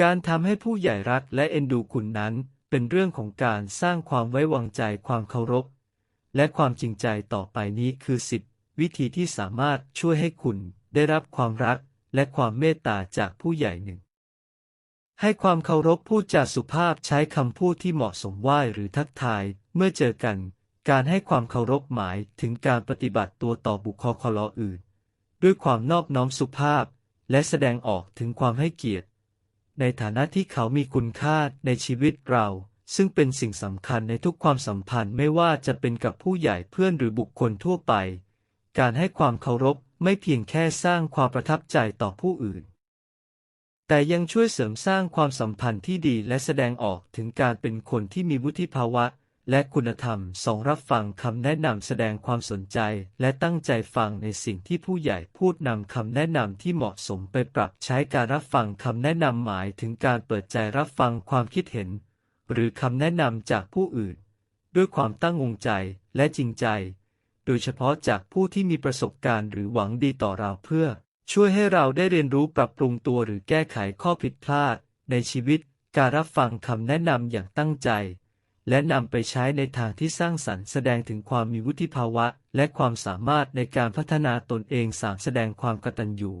การทำให้ผู้ใหญ่รักและเอ็นดูคุณนั้น เป็นเรื่องของการสร้างความไว้วางใจความเคารพ และความจริงใจต่อไปนี้คือสิบวิธีที่สามารถช่วยให้คุณได้รับความรักและความเมตตาจากผู้ใหญ่หนึ่ง ให้ความเคารพพูดจาสุภาพใช้คำพูดที่เหมาะสมไหวหรือทักทายเมื่อเจอกัน การให้ความเคารพหมายถึงการปฏิบัติตัวต่อบุคคลอื่น ด้วยความนอบน้อมสุภาพ และแสดงออกถึงความให้เกียรติ ในฐานะที่เขามีคุณค่าในชีวิตเรา ซึ่งเป็นสิ่งสำคัญในทุกความสัมพันธ์ไม่ว่าจะเป็นกับผู้ใหญ่เพื่อนหรือบุคคลทั่วไป การให้ความเคารพไม่เพียงแค่สร้างความประทับใจต่อผู้อื่น แต่ยังช่วยเสริมสร้างความสัมพันธ์ที่ดีและแสดงออกถึงการเป็นคนที่มีวุฒิภาวะ และคุณธรรมสองรับฟังคำแนะนำแสดงความสนใจ และตั้งใจฟังในสิ่งที่ผู้ใหญ่พูดนำคำแนะนำที่เหมาะสมไปปรับใช้การรับฟังคำแนะนำหมายถึงการเปิดใจรับฟังความคิดเห็น หรือคำแนะนำจากผู้อื่น ด้วยความตั้งองใจและจริงใจ โดยเฉพาะจากผู้ที่มีประสบการณ์หรือหวังดีต่อเราเพื่อ ช่วยให้เราได้เรียนรู้ปรับปรุงตัวหรือแก้ไขข้อผิดพลาด ในชีวิต การรับฟังคำแนะนำอย่างตั้งใจ และนำไปใช้ในทางที่สร้างสรรค์แสดงถึงความมีวุฒิภาวะ และความสามารถในการพัฒนาตนเองสามแสดงความกตัญญู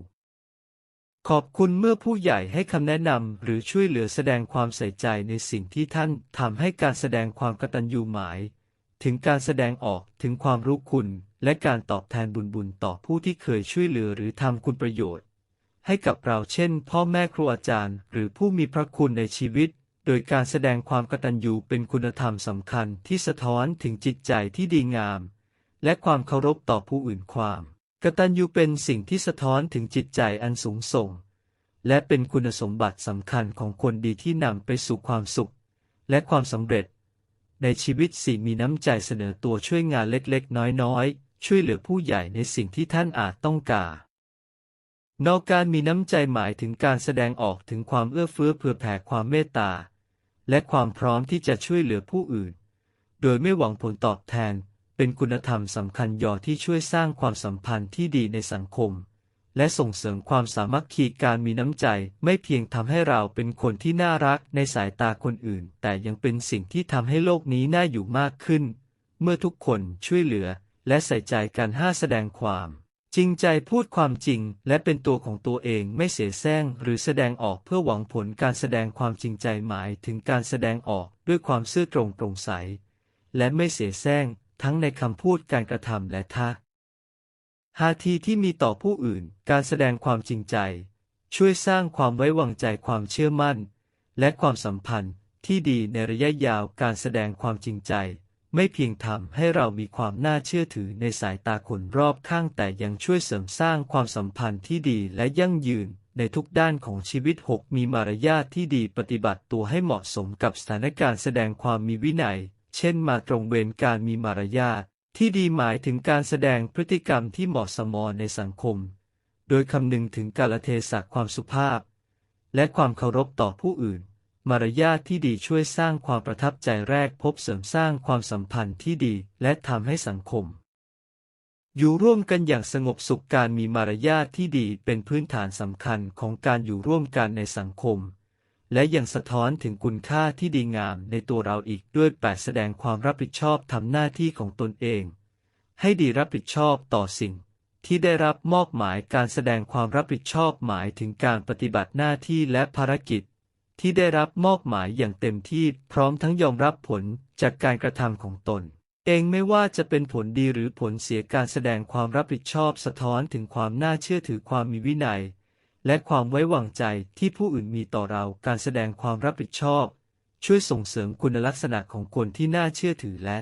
ขอบคุณเมื่อผู้ใหญ่ให้คำแนะนำหรือช่วยเหลือแสดงความใส่ใจในสิ่งที่ท่านทำให้การแสดงความกตัญญูหมาย ถึงการแสดงออกถึงความรู้คุณ และการตอบแทนบุญบุญต่อผู้ที่เคยช่วยเหลือหรือทำคุณประโยชน์ ให้กับเราเช่น พ่อแม่ครูอาจารย์ หรือผู้มีพระคุณในชีวิต โดยการแสดงความกตัญญูเป็นคุณธรรมสำคัญที่สะท้อนถึงจิตใจที่ดีงาม และความเคารพต่อผู้อื่นความ กตัญญูเป็นสิ่งที่สะท้อนถึงจิตใจอันสูงส่ง และเป็นคุณสมบัติสำคัญของคนดีที่นำไปสู่ความสุข และความสำเร็จ ในชีวิตสี่มีน้ำใจเสนอตัวช่วยงานเล็กๆ น้อยๆ ช่วยเหลือผู้ใหญ่ในสิ่งที่ท่านอาจต้องการนอกการมีน้ำใจหมายถึงการแสดงออกถึงความเอื้อเฟื้อเผื่อแผ่ความเมตตา และความพร้อมที่จะช่วยเหลือผู้อื่น โดยไม่หวังผลตอบแทน เป็นคุณธรรมสำคัญยอที่ช่วยสร้างความสัมพันธ์ที่ดีในสังคม และส่งเสริมความสามัคคีการมีน้ำใจ ไม่เพียงทำให้เราเป็นคนที่น่ารักในสายตาคนอื่น แต่ยังเป็นสิ่งที่ทำให้โลกนี้น่าอยู่มากขึ้น เมื่อทุกคนช่วยเหลือ และใส่ใจกันห้าแสดงความ จริงใจพูดความจริงและเป็นตัวของตัวเองไม่เสแสร้งหรือแสดงออกเพื่อหวังผลการแสดงความจริงใจหมายถึงการแสดงออกด้วยความซื่อตรงโปร่งใส และไม่เสแสร้งทั้งในคำพูดการกระทำและท่าหาทีที่มีต่อผู้อื่น การแสดงความจริงใจ ช่วยสร้างความไว้วางใจความเชื่อมั่น และความสัมพันธ์ที่ดีในระยะยาวการแสดงความจริงใจ ไม่เพียงทำให้เรามีความน่าเชื่อถือในสายตาคนรอบข้างแต่ยังช่วยเสริมสร้างความสัมพันธ์ที่ดีและยั่งยืนในทุกด้านของชีวิต 6 มีมารยาทที่ดีปฏิบัติตัวให้เหมาะสมกับสถานการณ์แสดงความมีวินัย เช่นมาตรงเวรการมีมารยาทที่ดีหมายถึงการแสดงพฤติกรรมที่เหมาะสมในสังคม โดยคำนึงถึงกาลเทศะความสุภาพ และความเคารพต่อผู้อื่น มารยาทที่ดีช่วยสร้างความประทับใจแรกพบเสริมสร้างความสัมพันธ์ที่ดีและทำให้สังคม อยู่ร่วมกันอย่างสงบสุขการมีมารยาทที่ดีเป็นพื้นฐานสำคัญของการอยู่ร่วมกันในสังคม และยังสะท้อนถึงคุณค่าที่ดีงามในตัวเราอีกด้วยแปดแสดงความรับผิดชอบทำหน้าที่ของตนเอง ให้ดีรับผิดชอบต่อสิ่งที่ได้รับมอบหมายการแสดงความรับผิดชอบหมายถึงการปฏิบัติหน้าที่และภารกิจ ที่ได้รับมอบหมายอย่างเต็มที่พร้อมทั้งยอมรับผลจากการกระทำของตน เองไม่ว่าจะเป็นผลดีหรือผลเสียการแสดงความรับผิดชอบสะท้อนถึงความน่าเชื่อถือความมีวินัย และความไว้วางใจที่ผู้อื่นมีต่อเราการแสดงความรับผิดชอบ ช่วยส่งเสริมคุณลักษณะของคนที่น่าเชื่อถือและ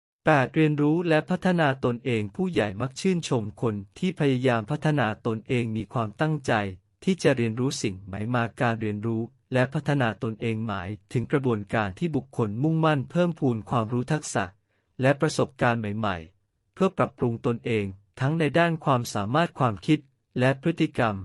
8. เรียนรู้และพัฒนาตนเองผู้ใหญ่มักชื่นชมคนที่พยายามพัฒนาตนเองมีความตั้งใจที่จะเรียนรู้สิ่งใหม่มาการเรียนรู้ และพัฒนาตนเองหมายถึงกระบวนการที่บุคคลมุ่งมั่นเพิ่มพูนความรู้ทักษะ และประสบการณ์ใหม่ ๆ เพื่อปรับปรุงตนเองทั้งในด้านความสามารถความคิดและพฤติกรรม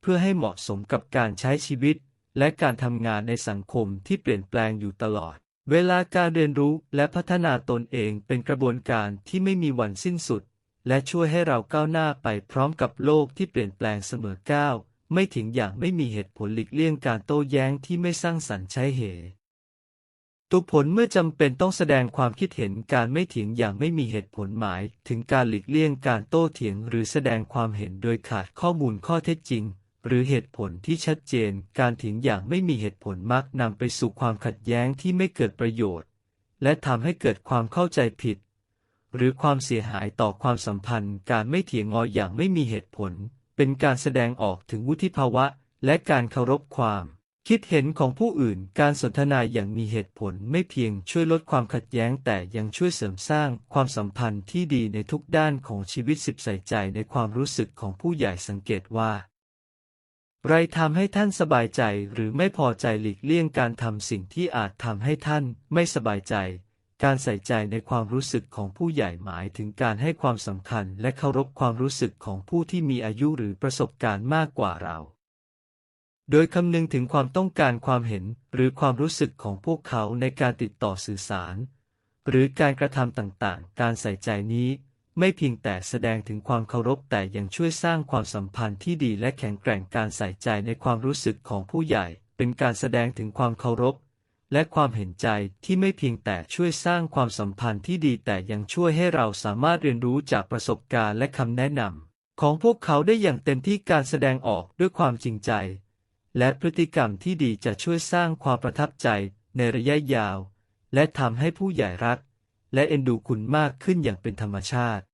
เพื่อให้เหมาะสมกับการใช้ชีวิต และการทำงานในสังคมที่เปลี่ยนแปลงอยู่ตลอด เวลาการเรียนรู้และพัฒนาตนเองเป็นกระบวนการที่ไม่มีวันสิ้นสุด และช่วยให้เราก้าวหน้าไปพร้อมกับโลกที่เปลี่ยนแปลงเสมอก้าว ไม่ถียงอย่างไม่มีเหตุผลหลีกเลี่ยงการโต้แย้งที่ไม่สร้างสรรค์ใช้เหตุตัวผลเมื่อจำเป็นต้องแสดงความคิดเห็นการไม่เถียงอย่างไม่มีเหตุผลหมาย ถึงการหลีกเลี่ยงการโต้เถียง หรือแสดงความเห็นโดยขาดข้อมูลข้อเท็จจริง หรือเหตุผลที่ชัดเจน การเถียงอย่างไม่มีเหตุผลมักนำไปสู่ความขัดแย้งที่ไม่เกิดประโยชน์ และทำให้เกิดความเข้าใจผิด หรือความเสียหายต่อความสัมพันธ์ การไม่เถียงงออย่างไม่มีเหตุผล เป็นการแสดงออกถึงวุฒิภาวะ และการเคารพความ คิดเห็นของผู้อื่น การสนทนาอย่างมีเหตุผลไม่เพียงช่วยลดความขัดแย้งแต่ยังช่วยเสริมสร้างความสัมพันธ์ที่ดีในทุกด้านของชีวิตสิบใส่ใจในความรู้สึกของผู้ใหญ่สังเกตว่า ไรทำให้ท่านสบายใจหรือไม่พอใจหลีกเลี่ยงการทำสิ่งที่อาจทำให้ท่านไม่สบายใจ การใส่ใจในความรู้สึกของผู้ใหญ่หมายถึงการให้ความสำคัญและเคารพความรู้สึกของผู้ที่มีอายุหรือประสบการณ์มากกว่าเรา โดยคำนึงถึงความต้องการความเห็นหรือความรู้สึกของพวกเขาในการติดต่อสื่อสาร หรือการกระทำต่างๆ การใส่ใจนี้ ไม่เพียงแต่แสดงถึงความเคารพแต่ยังช่วยสร้างความสัมพันธ์ที่ดีและแข็งแกร่งการใส่ใจในความรู้สึกของผู้ใหญ่ เป็นการแสดงถึงความเคารพ และความเห็นใจที่ไม่เพียงแต่ช่วยสร้างความสัมพันธ์ที่ดีแต่ยังช่วยให้เราสามารถเรียนรู้จากประสบการณ์และคำแนะนำของพวกเขาได้อย่างเต็มที่การแสดงออกด้วยความจริงใจ และพฤติกรรมที่ดีจะช่วยสร้างความประทับใจในระยะยาว และทำให้ผู้ใหญ่รัก และเอ็นดูคุณมากขึ้นอย่างเป็นธรรมชาติ